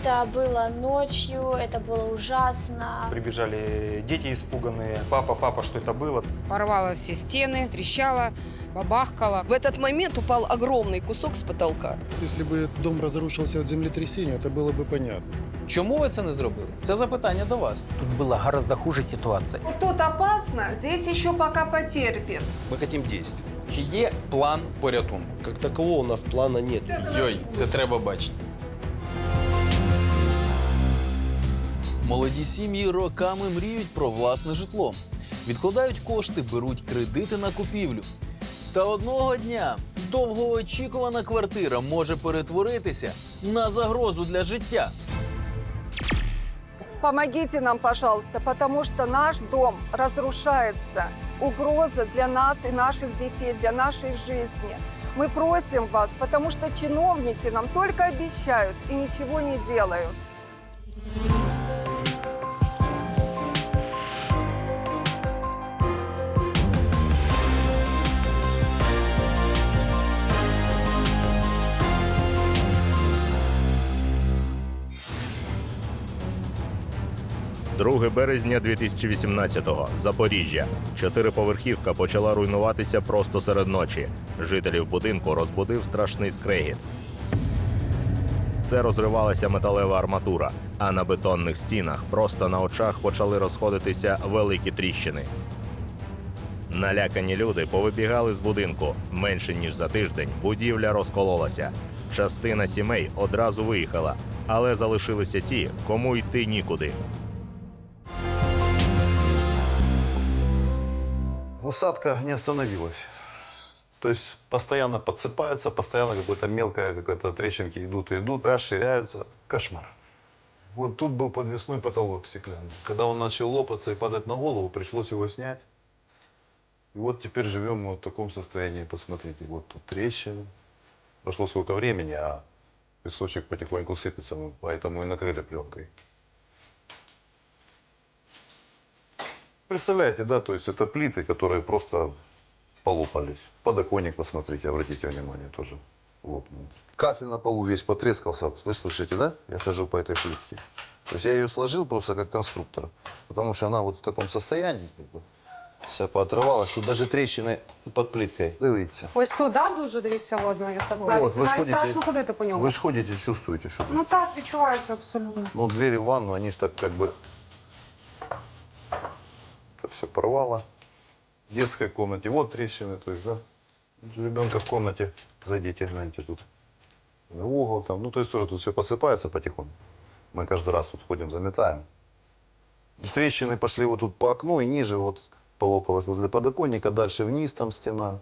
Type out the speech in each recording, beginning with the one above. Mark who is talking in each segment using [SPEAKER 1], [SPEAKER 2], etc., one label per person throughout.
[SPEAKER 1] Это было ночью, это было ужасно.
[SPEAKER 2] Прибежали дети испуганные. Папа, папа, что это было?
[SPEAKER 3] Порвало все стены, трещало, бабахкало.
[SPEAKER 4] В этот момент упал огромный кусок с потолка.
[SPEAKER 5] Если бы дом разрушился от землетрясения, это было бы понятно.
[SPEAKER 6] Чому ви це не зробили? Це запитання до вас.
[SPEAKER 7] Тут была гораздо хуже ситуация.
[SPEAKER 8] Вот тут опасно, здесь еще пока потерпит.
[SPEAKER 9] Мы хотим действий.
[SPEAKER 6] Чи є план порятунку?
[SPEAKER 9] Как такового у нас плана нет.
[SPEAKER 6] Йой, це треба бачити. Молоді сім'ї роками мріють про власне житло. Відкладають кошти, беруть кредити на купівлю. Та одного дня довгоочікувана квартира може перетворитися на загрозу для життя.
[SPEAKER 8] Помогите нам, пожалуйста, потому что наш дом разрушается. Угроза для нас и наших детей, для нашей жизни. Мы просим вас, потому что чиновники нам только обещают и ничего не делают.
[SPEAKER 10] – 2 березня 2018-го. Запоріжжя. Чотириповерхівка почала руйнуватися просто серед ночі. Жителів будинку розбудив страшний скрегіт. Це розривалася металева арматура, а на бетонних стінах просто на очах почали розходитися великі тріщини. Налякані люди повибігали з будинку. Менше ніж за тиждень будівля розкололася. Частина сімей одразу виїхала, але залишилися ті, кому йти нікуди.
[SPEAKER 11] Усадка не остановилась. То есть постоянно подсыпается, постоянно какое-то мелкое, какое-то трещинки идут и идут, расширяются. Кошмар. Вот тут был подвесной потолок стеклянный. Когда он начал лопаться и падать на голову, пришлось его снять. И вот теперь живем мы в таком состоянии. Посмотрите, вот тут трещины. Прошло сколько времени, а песочек потихоньку сыпется, поэтому и накрыли пленкой. Представляете, да, то есть это плиты, которые просто полопались. Подоконник, посмотрите, обратите внимание, тоже лопнул. Кафель на полу весь потрескался, вы слышите, да? Я хожу по этой плитке. То есть я ее сложил просто как конструктор, потому что она вот в таком состоянии, как бы, вся поотрывалась. Тут даже трещины под плиткой. Дивіться.
[SPEAKER 8] Ось туди дуже дивіться водно. Я так
[SPEAKER 11] Ну, от, ви ж ходите-
[SPEAKER 8] страшно ходити по ньому.
[SPEAKER 11] Вы же ходите, чувствуете, что тут.
[SPEAKER 8] Ну так, відчувається абсолютно.
[SPEAKER 11] Ну, двери в ванну, они же так как бы... все порвало. В детской комнате, вот трещины, то есть, да. Ребенка в комнате, зайдите, гляньте тут. В угол там, ну, то есть тоже тут все посыпается потихоньку. Мы каждый раз тут ходим, заметаем. Трещины пошли вот тут по окну и ниже, вот полопалось возле подоконника, дальше вниз там стена.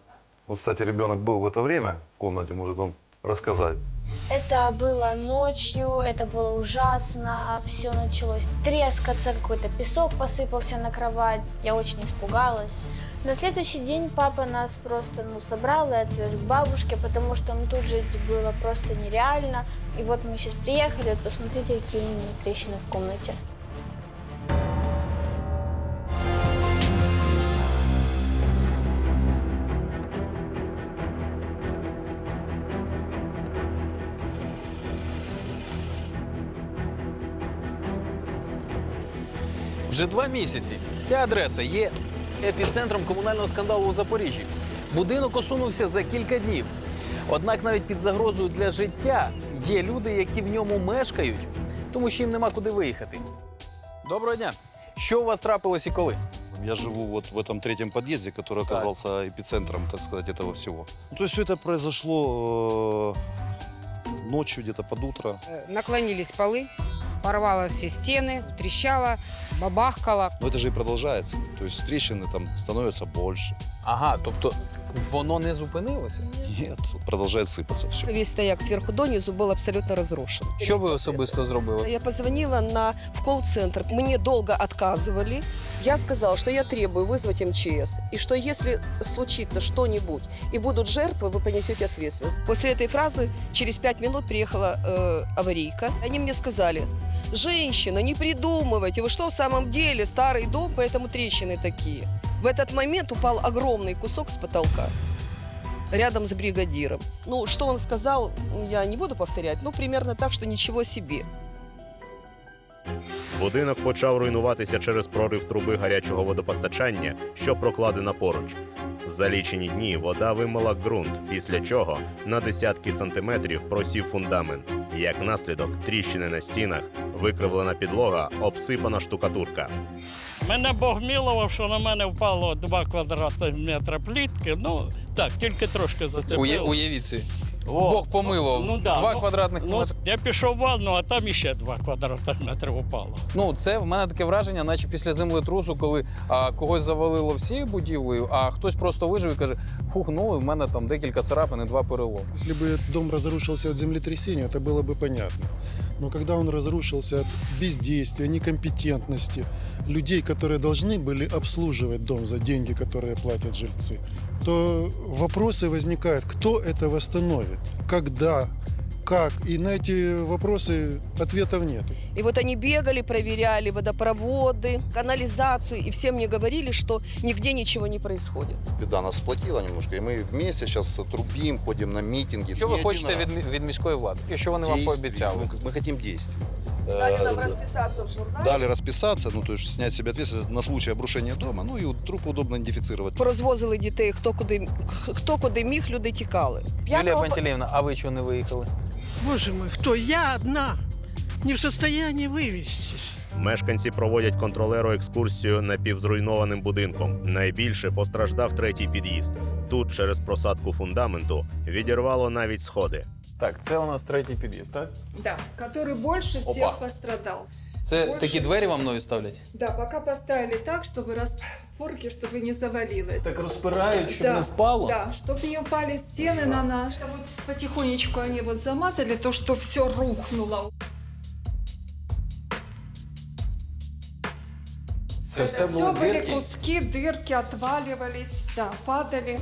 [SPEAKER 11] Вот, кстати, ребенок был в это время в комнате, может он рассказать.
[SPEAKER 1] Это было ночью, это было ужасно. Все началось трескаться, какой-то песок посыпался на кровать. Я очень испугалась. На следующий день папа нас просто ну, собрал и отвез к бабушке, потому что ну, тут жить было просто нереально. И вот мы сейчас приехали, вот посмотрите, какие у меня трещины в комнате.
[SPEAKER 6] Вже два місяці ця адреса є епіцентром комунального скандалу у Запоріжжі. Будинок осунувся за кілька днів. Однак навіть під загрозою для життя є люди, які в ньому мешкають, тому що їм нема куди виїхати. Доброго дня! Що у вас трапилось і коли?
[SPEAKER 9] Я живу вот в этом третьем подъезде, который оказался эпицентром, так сказать, этого всего. Ну, то есть все это произошло э, ночью, где-то под утро.
[SPEAKER 3] Э, Наклонились полы, порвало все стены, трещало, бабахкало.
[SPEAKER 9] Но это же и продолжается. То есть трещины там становятся больше.
[SPEAKER 6] Ага, тобто воно не зупинилося?
[SPEAKER 9] Нет, продолжает сыпаться все.
[SPEAKER 4] Весь стояк сверху донизу был абсолютно разрушен.
[SPEAKER 6] Що ви особисто зробили?
[SPEAKER 4] Я позвонила на, в колл-центр. Мне долго отказывали. Я сказала, что я требую вызвать МЧС. И что если случится что-нибудь и будут жертвы, вы понесете ответственность. После этой фразы через пять минут приехала э, аварийка. Они мне сказали, женщина, не придумывайте, вы что в самом деле, старый дом, поэтому трещины такие. В этот момент упал огромный кусок с потолка рядом с бригадиром. Ну, что он сказал, я не буду повторять, ну, примерно так, что ничего себе.
[SPEAKER 10] Будинок почав руйнуватися через прорив труби гарячого водопостачання, що прокладена поруч. За лічені дні вода вимила ґрунт, після чого на десятки сантиметрів просів фундамент. Як наслідок, тріщини на стінах, викривлена підлога, обсипана штукатурка.
[SPEAKER 12] Мене Бог милував, що на мене впало 2 квадратних метра плітки. Ну так, тільки трошки
[SPEAKER 6] Ує,
[SPEAKER 12] зацепило.
[SPEAKER 6] уявіть собі.
[SPEAKER 12] О,
[SPEAKER 6] Бог помилував.
[SPEAKER 12] ну да,
[SPEAKER 6] Два
[SPEAKER 12] ну,
[SPEAKER 6] квадратних
[SPEAKER 12] Ну,
[SPEAKER 6] метри.
[SPEAKER 12] я пішов в ванну, а там іще 2 квадратних метри упало.
[SPEAKER 6] Ну, це в мене таке враження, наче після землетрусу, коли а, когось завалило всією будівлею, а хтось просто вижив і каже: фух, ну і в мене там декілька царапин і два переломи.
[SPEAKER 5] Если бы дом разрушился от землетрясения, это было бы понятно. Но когда он разрушился от бездействия, некомпетентности людей, которые должны были обслуживать дом за деньги, которые платят жильцы, то вопросы возникают, кто это восстановит, когда, как. И на эти вопросы ответов нет.
[SPEAKER 4] И вот они бегали, проверяли водопроводы, канализацию, и все мне говорили, что нигде ничего не происходит.
[SPEAKER 9] Беда нас сплотила немножко, и мы вместе сейчас трубим, ходим на митинги.
[SPEAKER 6] Що
[SPEAKER 9] Не
[SPEAKER 6] ви
[SPEAKER 9] один
[SPEAKER 6] хочете
[SPEAKER 9] раз.
[SPEAKER 6] від, мі- від міської влади? І що вони вам
[SPEAKER 9] Действий.
[SPEAKER 6] пообіцяли?
[SPEAKER 9] Ну, мы хотим действий.
[SPEAKER 4] Дали нам
[SPEAKER 9] Э,
[SPEAKER 4] расписаться в журнале.
[SPEAKER 9] Дали расписаться, ну то есть снять с себя ответственность на случай обрушения дома, ну и труп удобно идентифицировать.
[SPEAKER 4] Порозвозили дітей, хто куди, хто куди міг, люди тікали.
[SPEAKER 6] Юлія
[SPEAKER 4] П'ятого-
[SPEAKER 6] Пантелеївна, а ви чого не виїхали?
[SPEAKER 12] Боже мой, хто? Я одна. Не в состоянии вивестись.
[SPEAKER 10] Мешканці проводять контролеру екскурсію напівзруйнованим будинком. Найбільше постраждав третій під'їзд. Тут через просадку фундаменту відірвало навіть сходи.
[SPEAKER 6] Так, це у нас третій під'їзд, так?
[SPEAKER 8] Да, который больше
[SPEAKER 6] Опа.
[SPEAKER 8] всех пострадал.
[SPEAKER 6] Це
[SPEAKER 8] Більше
[SPEAKER 6] такі двері вам нові ставлять?
[SPEAKER 8] Да, пока поставили так, чтобы распорки, чтобы не завалилось.
[SPEAKER 6] Так розпирають, щоб
[SPEAKER 8] Да,
[SPEAKER 6] не впало.
[SPEAKER 8] Да, чтобы не упали стены на нас. Чтобы вот потихонечку они вот замазали то, что все рухнуло.
[SPEAKER 6] Це все
[SPEAKER 8] Это
[SPEAKER 6] були
[SPEAKER 8] всё были
[SPEAKER 6] дирки.
[SPEAKER 8] куски, дырки отваливались, да, падали.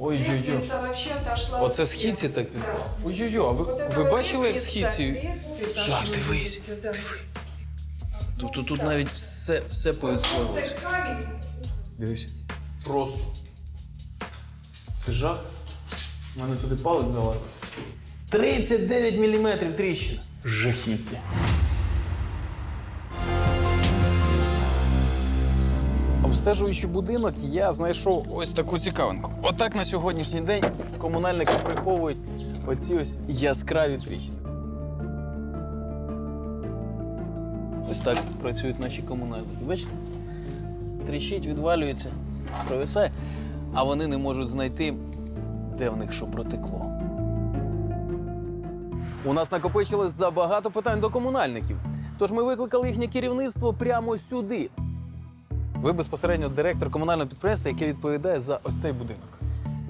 [SPEAKER 6] Ой-ой-ой.
[SPEAKER 8] Лестница вообще отошла.
[SPEAKER 6] Оце
[SPEAKER 8] от
[SPEAKER 6] східці
[SPEAKER 8] стен.
[SPEAKER 6] такі.
[SPEAKER 8] Да.
[SPEAKER 6] Ой-ой-ой, а ви,
[SPEAKER 8] Вот это
[SPEAKER 6] ви
[SPEAKER 8] вот
[SPEAKER 6] бачили, як
[SPEAKER 8] лестница,
[SPEAKER 6] східці?
[SPEAKER 8] лестница,
[SPEAKER 6] Я,
[SPEAKER 8] вы
[SPEAKER 6] дивись,
[SPEAKER 8] видите, да.
[SPEAKER 6] Тобто тут навіть все, все повідслоювалося. Дивись. Просто. Це жах. У мене туди палець залазить. 39 мм тріщина. Жахіття. Обстежуючи будинок, я знайшов ось таку цікавинку. Отак на сьогоднішній день комунальники приховують оці ось яскраві тріщини. Ось так працюють наші комунальники. Бачите? Тріщить, відвалюється, провисає, а вони не можуть знайти, де в них що протекло. У нас накопичилось забагато питань до комунальників. Тож ми викликали їхнє керівництво прямо сюди. Ви безпосередньо директор комунального підприємства, яке відповідає за ось цей будинок.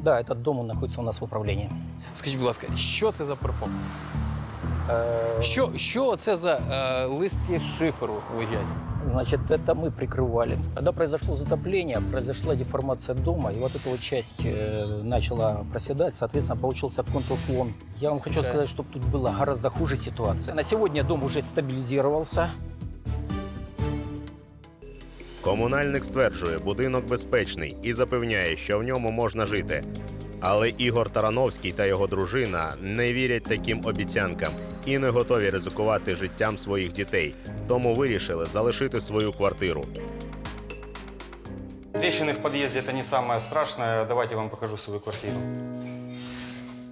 [SPEAKER 7] Да, этот дом он находится у нас в управлении.
[SPEAKER 6] Скажіть, будь ласка, що це за перформанс?
[SPEAKER 7] Э,
[SPEAKER 6] Що, що це за е, листки шиферу лежать?
[SPEAKER 7] Значит, это мы прикрывали. Когда произошло затопление, произошла деформация дома, и вот эта вот часть э, начала проседать, соответственно, получился контур-уклон. Я вам хочу
[SPEAKER 6] Стекает.
[SPEAKER 7] сказать, что тут была гораздо хуже ситуация. На сегодня дом уже стабилизировался.
[SPEAKER 10] Комунальник стверджує, будинок безпечний і запевняє, що в ньому можна жити. Але Ігор Тарановський та його дружина не вірять таким обіцянкам і не готові ризикувати життям своїх дітей, тому вирішили залишити свою квартиру.
[SPEAKER 2] Трещины в подъезде это не самое страшное. Давайте я вам покажу свою квартиру.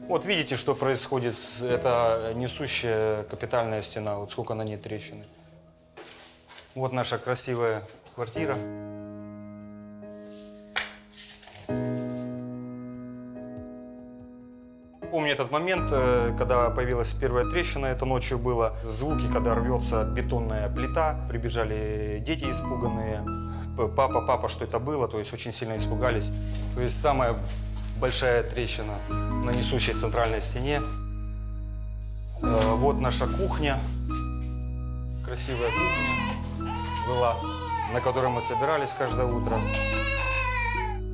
[SPEAKER 2] Вот видите, что происходит. Это несущая капитальная стена. Вот сколько на ней трещины. Вот наша красивая квартира. Помню этот момент, э, когда появилась первая трещина, это ночью было. Звуки, когда рвется бетонная плита, прибежали дети испуганные. Папа, папа, что это было? То есть очень сильно испугались. То есть самая большая трещина на несущей центральной стене. Э, Вот наша кухня. Красивая кухня была, на которой мы собирались каждое утро.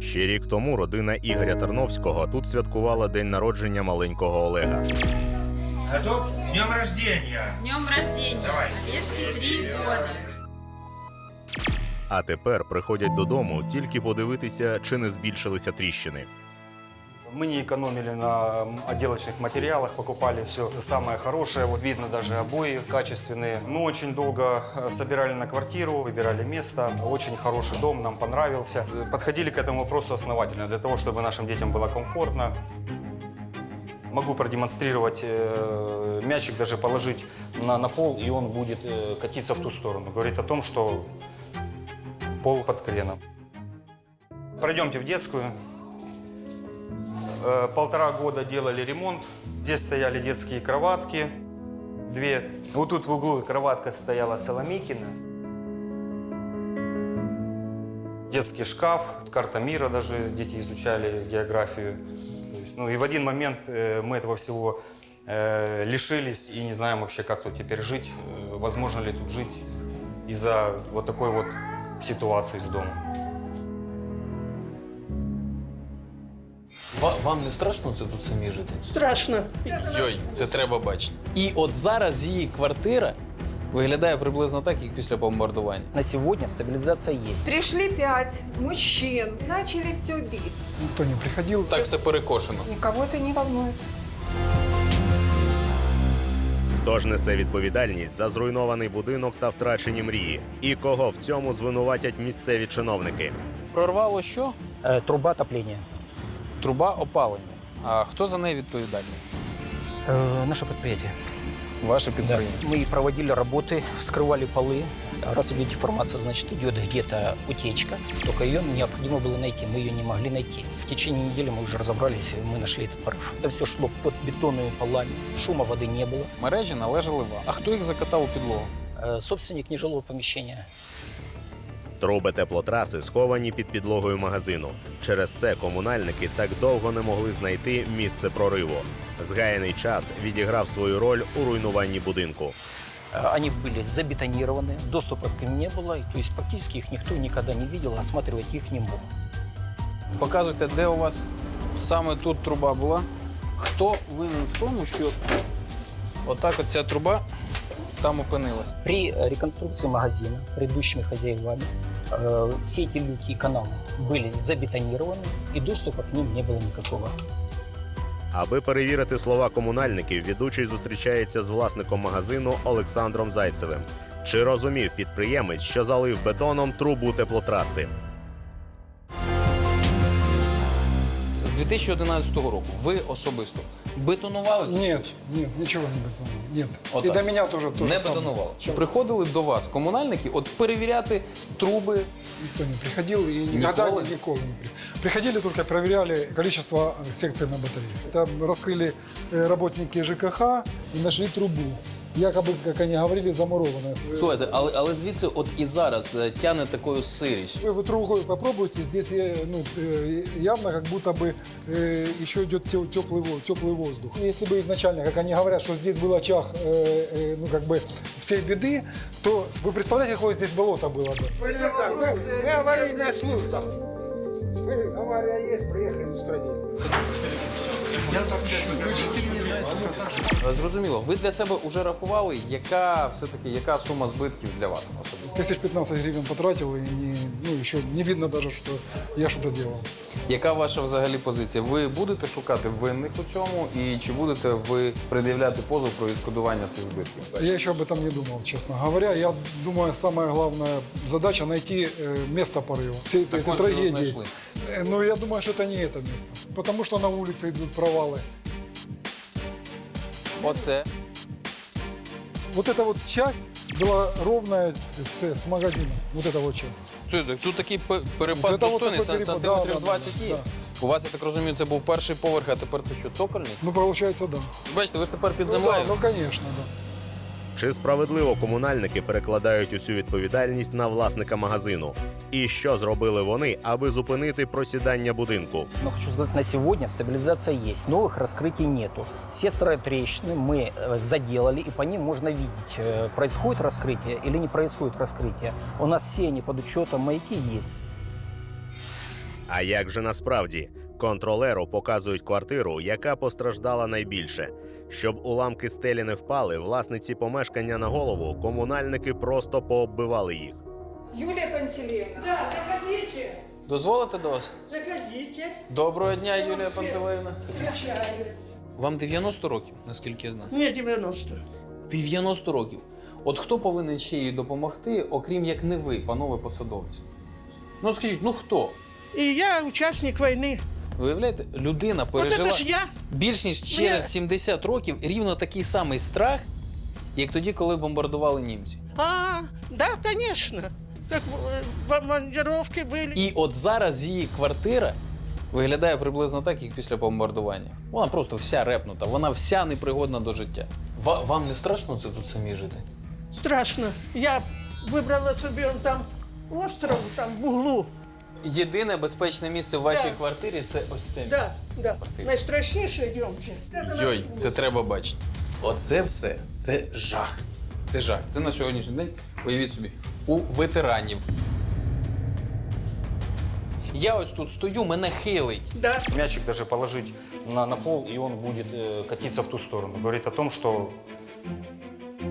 [SPEAKER 10] Ще рік тому родина Ігоря Тарновського тут святкувала день народження маленького Олега.
[SPEAKER 13] Готов? З днем рождения!
[SPEAKER 14] З днем рождения!
[SPEAKER 13] Давай.
[SPEAKER 14] Три года.
[SPEAKER 10] А тепер приходять додому тільки подивитися, чи не збільшилися тріщини.
[SPEAKER 2] Мы не экономили на отделочных материалах, покупали все самое хорошее. Вот видно даже обои качественные. Мы очень долго э, собирали на квартиру, выбирали место. Очень хороший дом, нам понравился. Подходили к этому вопросу основательно, для того, чтобы нашим детям было комфортно. Могу продемонстрировать э, мячик, даже положить на, на пол, и он будет э, катиться в ту сторону. Говорит о том, что пол под креном. Пройдемте в детскую. Э, Полтора года делали ремонт. Здесь стояли детские кроватки. Две. Вот тут в углу кроватка стояла Соломикина. Детский шкаф, карта мира даже дети изучали, географию. Ну и в один момент э, мы этого всего э, лишились и не знаем вообще, как тут теперь жить, возможно ли тут жить из-за вот такой вот ситуации с домом.
[SPEAKER 6] Ва- вам не страшно це тут самі жити?
[SPEAKER 15] Страшно.
[SPEAKER 6] Йой, це треба бачити. І от зараз її квартира виглядає приблизно так, як після бомбардування.
[SPEAKER 7] На сегодня стабилизация есть.
[SPEAKER 8] Пришли пять мужчин, начали все бить.
[SPEAKER 15] Никто не приходил.
[SPEAKER 6] Так все перекошено.
[SPEAKER 8] Никого это не волнует.
[SPEAKER 10] Хто ж несе відповідальність за зруйнований будинок та втрачені мрії? І кого в цьому звинуватять місцеві чиновники?
[SPEAKER 6] Прорвало що?
[SPEAKER 7] Э, труба отопления.
[SPEAKER 6] Труба опалення. А хто за неї відповідальний?
[SPEAKER 7] Э, наше предприятие.
[SPEAKER 6] Ваше
[SPEAKER 7] Да.
[SPEAKER 6] підприємство.
[SPEAKER 7] Мы проводили работы, вскрывали полы. Раз идет деформация, значит идет где-то утечка. Только ее необходимо было найти. Мы ее не могли найти. В течение недели мы уже разобрались, и мы нашли этот порыв. Это все шло под бетонными полами. Шума воды не было.
[SPEAKER 6] Мережі належали вам. А хто їх закатав у підлогу?
[SPEAKER 7] Э, собственник нежилого помещения.
[SPEAKER 10] Труби теплотраси сховані під підлогою магазину. Через це комунальники так довго не могли знайти місце прориву. Згаяний час відіграв свою роль у руйнуванні будинку.
[SPEAKER 7] Э, Они были забетонированы, доступа к ним не было, и, то есть практически их никто никогда не видел, осматривать их не мог.
[SPEAKER 6] Показуйте, де у вас саме тут труба була. Хто винен в тому, що отак от ця труба там опинилась?
[SPEAKER 7] При э, реконструкции магазина предыдущими хозяевами э, все эти люки и каналы были забетонированы, и доступа к ним не было никакого.
[SPEAKER 10] Аби перевірити слова комунальників, ведучий зустрічається з власником магазину Олександром Зайцевим. Чи розумів підприємець, що залив бетоном трубу теплотраси?
[SPEAKER 6] 2011 року ви особисто бетонували тут
[SPEAKER 15] Нет,
[SPEAKER 6] щось?
[SPEAKER 15] нет, ничего не бетонировал. Нет.
[SPEAKER 6] Вот
[SPEAKER 15] И
[SPEAKER 6] так.
[SPEAKER 15] до меня тоже то
[SPEAKER 6] Не
[SPEAKER 15] же самое.
[SPEAKER 6] бетонували. Чи приходили до вас комунальники от перевіряти труби?
[SPEAKER 15] Никто не приходил и никогда
[SPEAKER 6] Никола?
[SPEAKER 15] никола не приходил. Приходили только проверяли количество э, секций на батарее. Там раскрыли э, работники ЖКХ и нашли трубу. Якобы, как они говорили, замурованная.
[SPEAKER 6] Слухайте, але, але звідси от і зараз е, тяне такою сирістю.
[SPEAKER 15] Вы, вы трубу попробуйте, здесь э, ну, э, явно как будто бы э, еще идет теплый, теплый воздух. Если бы изначально, как они говорят, что здесь был очаг э, э, ну, как бы всей беды, то вы представляете, какое здесь болото было бы?
[SPEAKER 16] Мы аварийная служба. Мы, авария есть, приехали устранить.
[SPEAKER 6] Е, Зрозуміло, ви для себе вже рахували, яка все-таки яка сума збитків для вас особисто?
[SPEAKER 15] Тысяч 15 гривен потратил, и не, ну, еще не видно даже, что я что-то делал.
[SPEAKER 6] Яка ваша взагалі позиція? Ви будете шукати винних у цьому, і чи будете ви пред'являти позов про відшкодування цих збитків?
[SPEAKER 15] Я еще об этом не думал, честно говоря. Я думаю, самая главная задача найти э, место порыва всей этой,
[SPEAKER 6] Так
[SPEAKER 15] этой
[SPEAKER 6] ось його
[SPEAKER 15] трагедии.
[SPEAKER 6] знайшли.
[SPEAKER 15] Э, Но я думаю, что это не это место. Потому что на улице идут провалы.
[SPEAKER 6] Оце.
[SPEAKER 15] Вот эта вот часть была ровная с, с магазином. Вот эта вот часть.
[SPEAKER 6] Чуєте, тут такий пе- перепад
[SPEAKER 15] От це от
[SPEAKER 6] достойний,
[SPEAKER 15] такий
[SPEAKER 6] сан-
[SPEAKER 15] перепад,
[SPEAKER 6] сантиметрів
[SPEAKER 15] да,
[SPEAKER 6] 20
[SPEAKER 15] да,
[SPEAKER 6] є. У вас, я так розумію, це був перший поверх, а тепер це що, цокольний?
[SPEAKER 15] Ну, получается, да.
[SPEAKER 6] Бачите, ви ж тепер під
[SPEAKER 15] Ну,
[SPEAKER 6] землею.
[SPEAKER 15] да, ну, конечно, да.
[SPEAKER 10] Чи справедливо комунальники перекладають усю відповідальність на власника магазину? І що зробили вони, аби зупинити просідання будинку?
[SPEAKER 7] Но хочу сказать, на сегодня стабилизация есть, новых раскрытий нету. Все старые трещины мы э, заделали, и по ним можно видеть, э, происходит раскрытие или не происходит раскрытие. У нас все они под учетом, маяки есть.
[SPEAKER 10] А як же насправді? Контролеру показують квартиру, яка постраждала найбільше. Щоб уламки стелі не впали, власниці помешкання на голову, комунальники просто пооббивали їх.
[SPEAKER 8] Юлия Пантелеевна.
[SPEAKER 16] Да, заходите.
[SPEAKER 6] Дозволите до вас?
[SPEAKER 16] Заходите.
[SPEAKER 6] Доброго дня, Юлія Пантелеївна.
[SPEAKER 16] Встречаются.
[SPEAKER 6] Вам 90 років, наскільки я знаю.
[SPEAKER 16] Мне 90.
[SPEAKER 6] 90 років. От хто повинен ще їй допомогти, окрім як не ви, панове посадовці? Ну скажіть, ну хто?
[SPEAKER 16] И я участник войны.
[SPEAKER 6] Ви уявляєте, людина
[SPEAKER 16] Вот
[SPEAKER 6] пережила
[SPEAKER 16] это ж я.
[SPEAKER 6] більш ніж через 70 років рівно такий самий страх, як тоді, коли бомбардували німці.
[SPEAKER 16] А, да, конечно. Так э, бомбардировки были.
[SPEAKER 6] І от зараз її квартира виглядає приблизно так, як після бомбардування. Вона просто вся репнута, вона вся непригодна до життя. Ва- вам не страшно це тут самі жити?
[SPEAKER 16] Страшно. Я выбрала себе он там остров, там в углу.
[SPEAKER 6] Єдине безпечне місце в вашій
[SPEAKER 16] Да.
[SPEAKER 6] квартирі це ось це місце.
[SPEAKER 16] Да, да.
[SPEAKER 6] Квартирі.
[SPEAKER 16] Найстрашнейшее идемте.
[SPEAKER 6] Йой, це треба бачити. Оце все це жах. Це жах. Це на сьогоднішній день, уявіть собі, у ветеранів. Я ось тут стою, мене хилить.
[SPEAKER 16] Да.
[SPEAKER 2] Мячик даже положить на, на пол, и он будет э, катиться в ту сторону. Говорит о том, что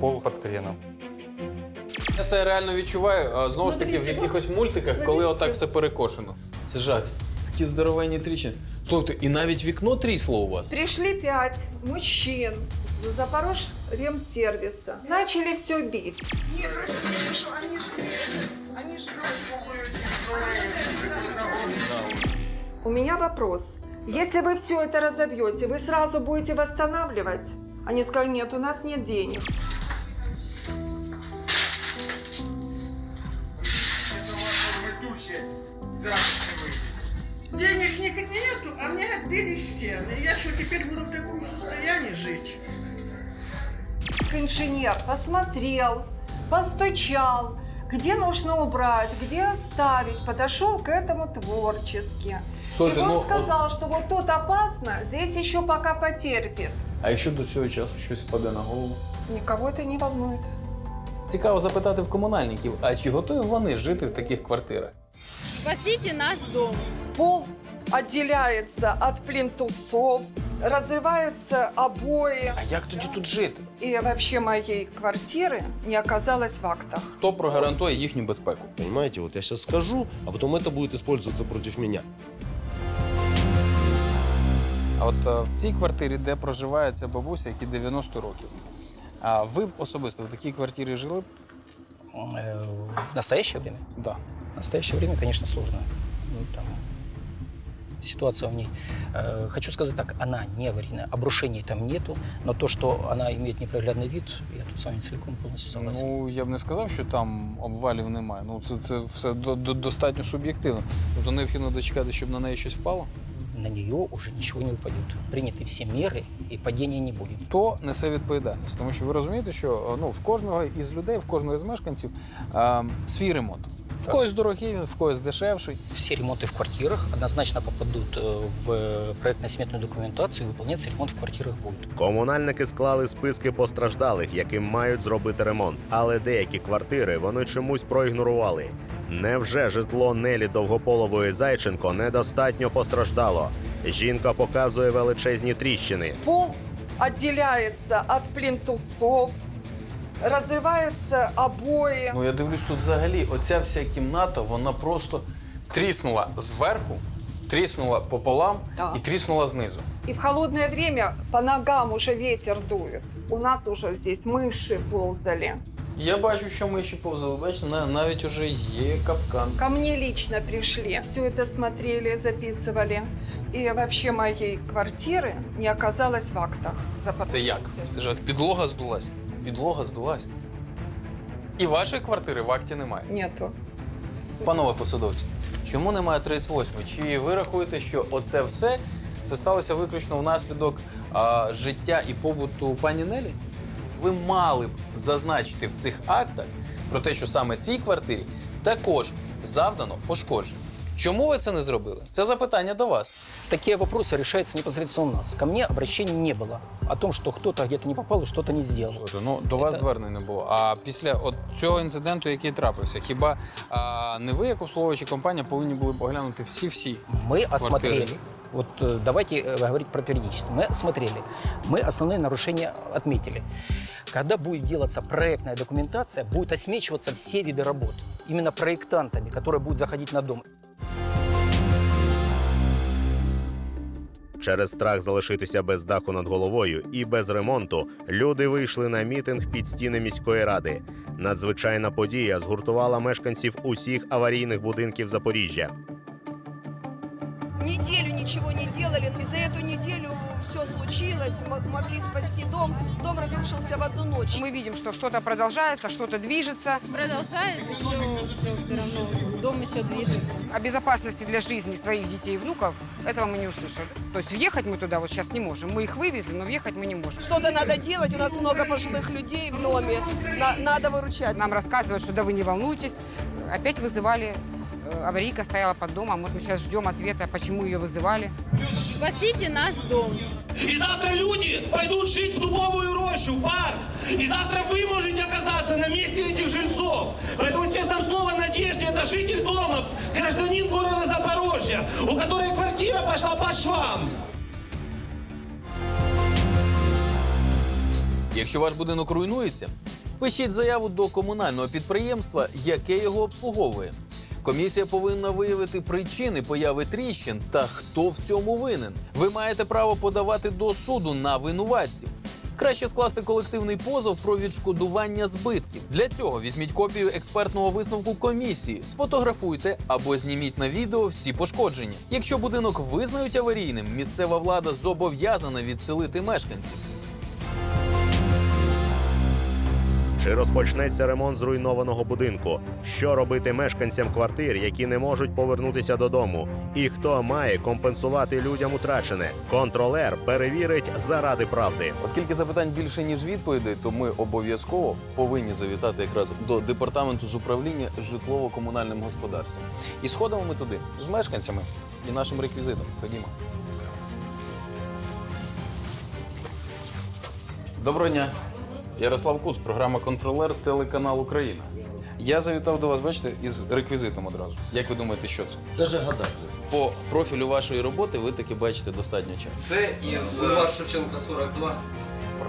[SPEAKER 2] пол под креном.
[SPEAKER 6] Я це реально відчуваю, а, знову ж таки, в якихось мультиках, коли отак все перекошено. Це жах, с- такі здоровенні тріщини. Слухайте, і навіть вікно трісло у вас.
[SPEAKER 8] Пришли пять мужчин с Запорож ремсервиса. Начали все бить. У меня вопрос. Если вы все это разобьете, вы сразу будете восстанавливать? Они сказали, нет, у нас нет денег.
[SPEAKER 16] Денег ни- нету, а мне отбили стены. Я что, теперь буду в таком состоянии жить?
[SPEAKER 8] Инженер посмотрел, постучал, где нужно убрать, где оставить, подошел к этому творчески.
[SPEAKER 6] Слушайте,
[SPEAKER 8] И он
[SPEAKER 6] ну,
[SPEAKER 8] сказал, что вот тут опасно, здесь еще пока потерпит.
[SPEAKER 6] А якщо до цього часу щось впаде на голову?
[SPEAKER 8] Никого это не волнует.
[SPEAKER 6] Цікаво запитати в комунальників, а чи готові вони жити в таких квартирах?
[SPEAKER 14] Спасите наш дом.
[SPEAKER 8] Пол отделяется от плинтусов, разрываются обои.
[SPEAKER 6] А як тоді тут жити?
[SPEAKER 8] И вообще моей квартиры не оказалось в актах.
[SPEAKER 6] Хто прогарантує їхню безпеку?
[SPEAKER 17] Понимаете, вот я сейчас скажу, а потом это будет использоваться против меня.
[SPEAKER 6] А от е, в цій квартирі, де проживає ця бабуся, які 90 років. А ви б особисто в такій квартирі жили б?
[SPEAKER 7] Э, В настоящее время?
[SPEAKER 6] Да.
[SPEAKER 7] В настоящее время, конечно, сложно. Ну, там, ситуация в ней. э, хочу сказать так, она не аварийная, обрушений там нету, но то, что она имеет непроглядный вид, я тут с вами целиком полностью согласен.
[SPEAKER 6] Ну, я б не сказав, що там обвалів немає. Ну, це, це все до, до, достатньо суб'єктивно. Тобто необхідно дочекати, щоб на неї щось впало.
[SPEAKER 7] На нее уже ничего не упадет. Приняты все меры, и падения не будет.
[SPEAKER 6] Хто несе відповідальність? Тому що ви розумієте, що ну, в кожного із людей, в кожного з мешканців а, свій ремонт. В
[SPEAKER 7] Так.
[SPEAKER 6] когось дорогий, в когось дешевший.
[SPEAKER 7] Все ремонты в квартирах однозначно попадут э, в проектно-сметную документацию, и выполняться ремонт в квартирах будет.
[SPEAKER 10] Комунальники склали списки постраждалих, яким мають зробити ремонт. Але деякі квартири вони чомусь проігнорували. Невже житло Нелі Довгополової Зайченко недостатньо постраждало? Жінка показує величезні тріщини.
[SPEAKER 8] Пол отделяется от плинтусов, разрываются обои.
[SPEAKER 6] Ну я дивлюсь, тут взагалі оця вся кімната, вона просто тріснула зверху, тріснула пополам
[SPEAKER 8] Так.
[SPEAKER 6] і тріснула знизу.
[SPEAKER 8] И в холодное время по ногам уже ветер дует. У нас уже здесь мыши ползали.
[SPEAKER 6] Я бачу, що ми ще повзали. Бачите, на- навіть уже є капкан.
[SPEAKER 8] Ко мне лично пришли. Все это смотрели, записывали. И вообще моей квартиры не оказалось в актах.
[SPEAKER 6] Це як? Це ж підлога здулась. Підлога здулась. І вашої квартири в акті немає.
[SPEAKER 8] Нету.
[SPEAKER 6] Панове посадовці, чому немає 38? Чи ви рахуєте, що оце все це сталося виключно внаслідок а, життя і побуту пані Нелі? Ви мали б зазначити в цих актах про те, що саме цій квартирі також завдано пошкоджень. Чому ви це не зробили? Це запитання до вас
[SPEAKER 7] Такие вопросы решаются непосредственно у нас. Ко мне обращений не было о том, что кто-то где-то не попал и что-то не сделал.
[SPEAKER 6] Ну, до вас звернень не було. А після от цього інциденту, який трапився, хіба а, не ви, як обслуговуюча компанія, повинні були б оглянути всі-всі
[SPEAKER 7] Мы осмотрели.
[SPEAKER 6] квартири?
[SPEAKER 7] Вот э, давайте э, говорить про периодичность. Мы осмотрели. Мы основные нарушения отметили. Когда будет делаться проектная документация, будет осмечиваться все виды работ. Именно проектантами, которые будут заходить на дом.
[SPEAKER 10] Через страх залишитися без даху над головою і без ремонту люди вийшли на мітинг під стіни міської ради. Надзвичайна подія згуртувала мешканців усіх аварійних будинків Запоріжжя.
[SPEAKER 4] Неделю ничего не делали. И за эту неделю все случилось. Могли спасти дом. Дом разрушился в одну ночь.
[SPEAKER 3] Мы видим, что что-то продолжается, что-то движется.
[SPEAKER 14] Продолжает еще все все равно. Дом еще движется.
[SPEAKER 3] О безопасности для жизни своих детей и внуков этого мы не услышали. То есть въехать мы туда вот сейчас не можем. Мы их вывезли, но въехать мы не можем.
[SPEAKER 4] Что-то надо делать. У нас много пожилых людей в доме. На- надо выручать.
[SPEAKER 3] Нам рассказывают, что да вы не волнуйтесь. Опять вызывали, аварийка стояла под домом. Вот мы сейчас ждем ответа, почему ее вызывали.
[SPEAKER 14] Спасите наш дом.
[SPEAKER 13] И завтра люди пойдут жить в дубовую рощу, в парк. И завтра вы можете оказаться на месте этих жильцов. Поэтому честное слово Надежде, это житель дома, гражданин города Запорожья, у которой квартира пошла по швам.
[SPEAKER 6] Якщо ваш будинок руйнується, пишіть заяву до комунального підприємства, яке його обслуговує. Комісія повинна виявити причини появи тріщин та хто в цьому винен. Ви маєте право подавати до суду на винуватців. Краще скласти колективний позов про відшкодування збитків. Для цього візьміть копію експертного висновку комісії, сфотографуйте або зніміть на відео всі пошкодження. Якщо будинок визнають аварійним, місцева влада зобов'язана відселити мешканців.
[SPEAKER 10] Чи розпочнеться ремонт зруйнованого будинку? Що робити мешканцям квартир, які не можуть повернутися додому? І хто має компенсувати людям утрачене? Контролер перевірить заради правди.
[SPEAKER 6] Оскільки запитань більше ніж відповідей, то ми обов'язково повинні завітати якраз до департаменту з управління житлово-комунальним господарством. І сходимо ми туди з мешканцями і нашим реквізитом. Ходімо. Доброго дня. Ярослав Куц, програма Контролер, телеканал Україна. Я завітав до вас, бачите, із реквізитом одразу. Як ви думаєте, що це?
[SPEAKER 17] Даже гадать.
[SPEAKER 6] По профілю вашої роботи ви таки бачите достатньо часу. Це із
[SPEAKER 17] Бульвар Шевченко 42.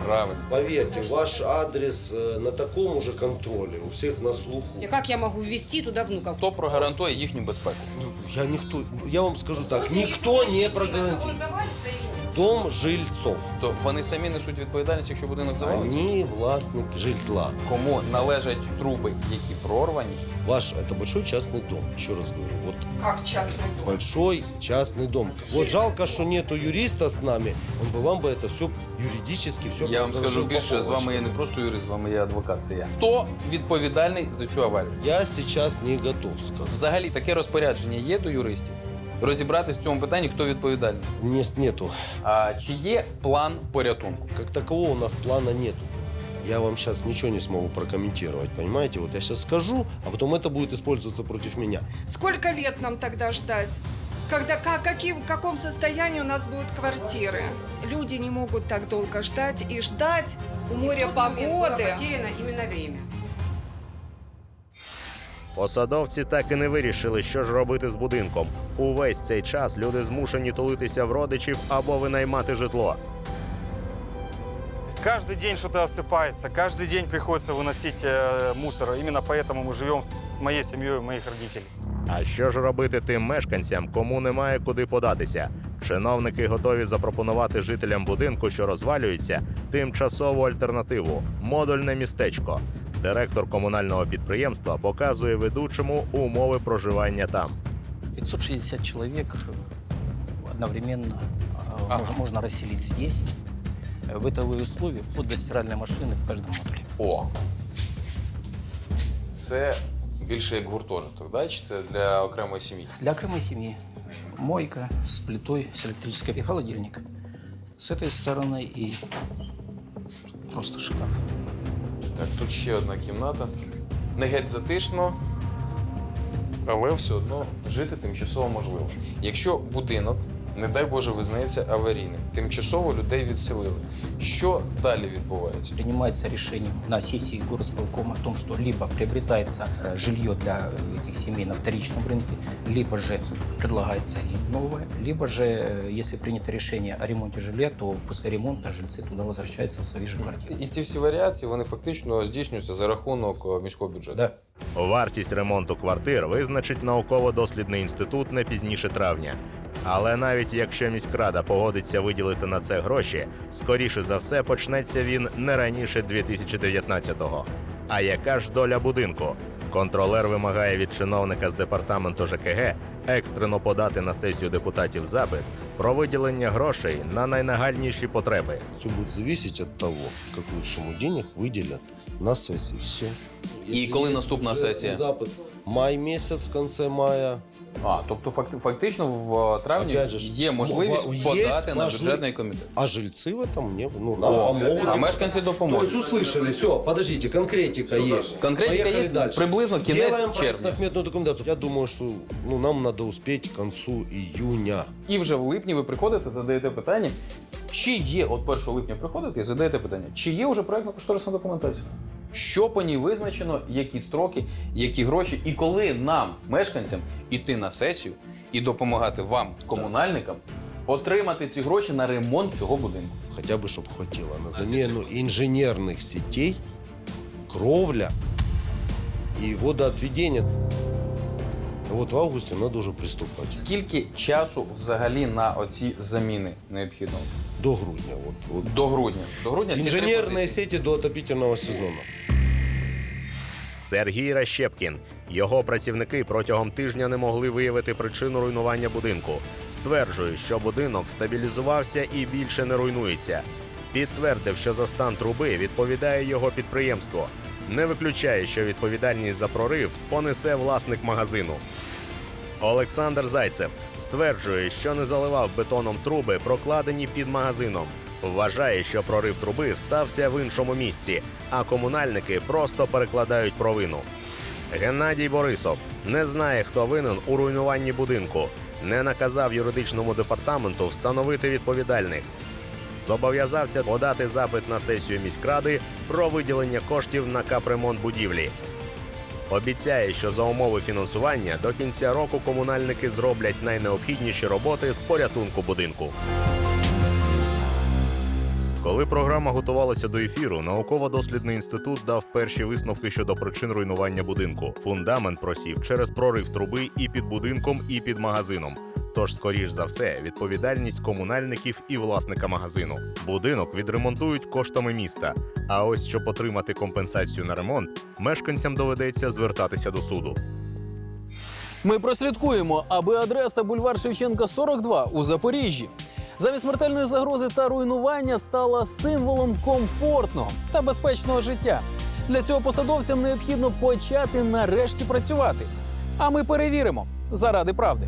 [SPEAKER 6] правильно.
[SPEAKER 17] Поверьте, ваш адрес э, на таком уже контроле, у всех на слуху.
[SPEAKER 3] Как я могу ввести туда внуков?
[SPEAKER 6] Хто прогарантує їхню безпеку?
[SPEAKER 17] Я никто, я вам скажу так, никто не прогарантирует. Дом жильцов.
[SPEAKER 6] То вони самі несуть відповідальність, якщо будинок завалиться?
[SPEAKER 17] Они властник жильтла.
[SPEAKER 6] Кому належать труби, які прорвані?
[SPEAKER 17] Ваш это большой частный дом. Еще раз говорю, вот
[SPEAKER 3] Как частный дом?
[SPEAKER 17] большой частный дом. Вот жалко, что нету юриста с нами. Он бы вам бы это все юридически все.
[SPEAKER 6] Я вам скажу більше, з вами я не просто юрист, з вами є адвокат, це я. Хто відповідальний за цю аварію?
[SPEAKER 17] Я сейчас не готов сказать.
[SPEAKER 6] Взагалі таке розпорядження є до юристів? Розібратись в цьому питанні, хто відповідальний.
[SPEAKER 17] Нет, нету.
[SPEAKER 6] А чи є план порятунку?
[SPEAKER 17] Как такового у нас плана нету. Я вам сейчас ничего не смогу прокомментировать, понимаете? Вот я сейчас скажу, а потом это будет использоваться против меня.
[SPEAKER 8] Сколько лет нам тогда ждать? Когда, как, каким, в каком состоянии у нас будут квартиры? Люди не могут так долго ждать и ждать у моря погоды.
[SPEAKER 3] потеряно именно время.
[SPEAKER 10] Посадовці так і не вирішили, що ж робити з будинком. Увесь цей час люди змушені тулитися в родичів або винаймати житло.
[SPEAKER 2] Каждый день что-то осыпается, каждый день приходится выносить э, мусор. Именно поэтому мы живем с моей семьей и моих родителей.
[SPEAKER 10] А що ж робити тим мешканцям, кому немає куди податися? Чиновники готові запропонувати жителям будинку, що розвалюється, тимчасову альтернативу модульне містечко. Директор комунального підприємства показує ведучому умови проживання там.
[SPEAKER 7] 560 человек одновременно э, мож- можно расселить здесь. Э, Бытовые условия, вплоть до стиральной машины в каждом модуле.
[SPEAKER 6] О. Це більше як гуртожиток, да? чи це для окремої сім'ї?
[SPEAKER 7] Для окремой семьи мойка с плитой, с электрической и холодильник. С этой стороны и просто шкаф.
[SPEAKER 6] Так, тут ще одна кімната. Не геть затишно, але все одно жити тимчасово можливо. Якщо будинок, не дай Боже, визнається аварійним, тимчасово людей відселили. Що далі відбувається?
[SPEAKER 7] Принимается решение на сессии горосполкома о том, что либо приобретается э, жилье для э, этих семей на вторичном рынке, либо же предлагается им новое, либо же, э, если принято решение о ремонте жилья, то после ремонта жильцы туда возвращаются в свои же квартиры.
[SPEAKER 6] І ці всі варіації вони фактично здійснюються за рахунок е, міського бюджету.
[SPEAKER 7] Да.
[SPEAKER 10] Вартість ремонту квартир визначить науково-дослідний інститут не пізніше травня. Але навіть якщо міськрада погодиться виділити на це гроші, скоріше за все почнеться він не раніше 2019-го. А яка ж доля будинку? Контролер вимагає від чиновника з департаменту ЖКГ екстрено подати на сесію депутатів запит про виділення грошей на найнагальніші потреби.
[SPEAKER 17] Все будет зависеть от того, какую сумму денег выделят на сессии. Все.
[SPEAKER 6] І коли наступна сесія?
[SPEAKER 17] Запад. Май месяц, в конце мая.
[SPEAKER 6] А, тобто факти- фактично в травні
[SPEAKER 17] Опять же ж,
[SPEAKER 6] є можливість
[SPEAKER 17] м-
[SPEAKER 6] подати
[SPEAKER 17] есть
[SPEAKER 6] на
[SPEAKER 17] можливість.
[SPEAKER 6] бюджетний комітет.
[SPEAKER 17] А жильцы в этом не ну, нам
[SPEAKER 6] О,
[SPEAKER 17] помогут.
[SPEAKER 6] а мешканці
[SPEAKER 17] То
[SPEAKER 6] допоможуть.
[SPEAKER 17] есть услышали, все, подождите, конкретика есть.
[SPEAKER 6] Конкретика
[SPEAKER 17] Поехали
[SPEAKER 6] есть
[SPEAKER 17] дальше.
[SPEAKER 6] приблизно кінець
[SPEAKER 17] Делаем
[SPEAKER 6] червня.
[SPEAKER 17] сметную документацию. Я думаю, что ну, нам надо успеть к концу июня.
[SPEAKER 6] І вже в липні ви приходите, задаєте питання, чи є, от 1 липня приходите і задаєте питання, чи є вже проєктно кошторисна документація? Що по ній визначено, які строки, які гроші, і коли нам, мешканцям, іти на сесію і допомагати вам, комунальникам, отримати ці гроші на ремонт цього будинку.
[SPEAKER 17] Хотя бы, чтобы хватило на замену инженерных сетей, кровля и водоотведение. Вот в августе надо уже приступать.
[SPEAKER 6] Скільки часу взагалі на оці заміни необхідно?
[SPEAKER 17] До грудня. Вот, вот.
[SPEAKER 6] До грудня. До грудня ці три
[SPEAKER 17] Инженерные
[SPEAKER 6] позиції.
[SPEAKER 17] сети до отопительного сезона.
[SPEAKER 10] Сергій Ращепкін. Його працівники протягом тижня не могли виявити причину руйнування будинку. Стверджує, що будинок стабілізувався і більше не руйнується. Підтвердив, що за стан труби відповідає його підприємство. Не виключає, що відповідальність за прорив понесе власник магазину. Олександр Зайцев стверджує, що не заливав бетоном труби, прокладені під магазином. Вважає, що прорив труби стався в іншому місці, а комунальники просто перекладають провину. Геннадій Борисов не знає, хто винен у руйнуванні будинку, не наказав юридичному департаменту встановити відповідальних. Зобов'язався подати запит на сесію міськради про виділення коштів на капремонт будівлі. Обіцяє, що за умови фінансування до кінця року комунальники зроблять найнеобхідніші роботи з порятунку будинку. Коли програма готувалася до ефіру, науково-дослідний інститут дав перші висновки щодо причин руйнування будинку. Фундамент просів через прорив труби і під будинком, і під магазином. Тож, скоріш за все, відповідальність комунальників і власника магазину. Будинок відремонтують коштами міста. А ось щоб отримати компенсацію на ремонт, мешканцям доведеться звертатися до суду.
[SPEAKER 6] Ми прослідкуємо, аби адреса бульвар Шевченка 42 у Запоріжжі замість смертельної загрози та руйнування стала символом комфортного та безпечного життя. Для цього посадовцям необхідно почати нарешті працювати. А ми перевіримо заради правди.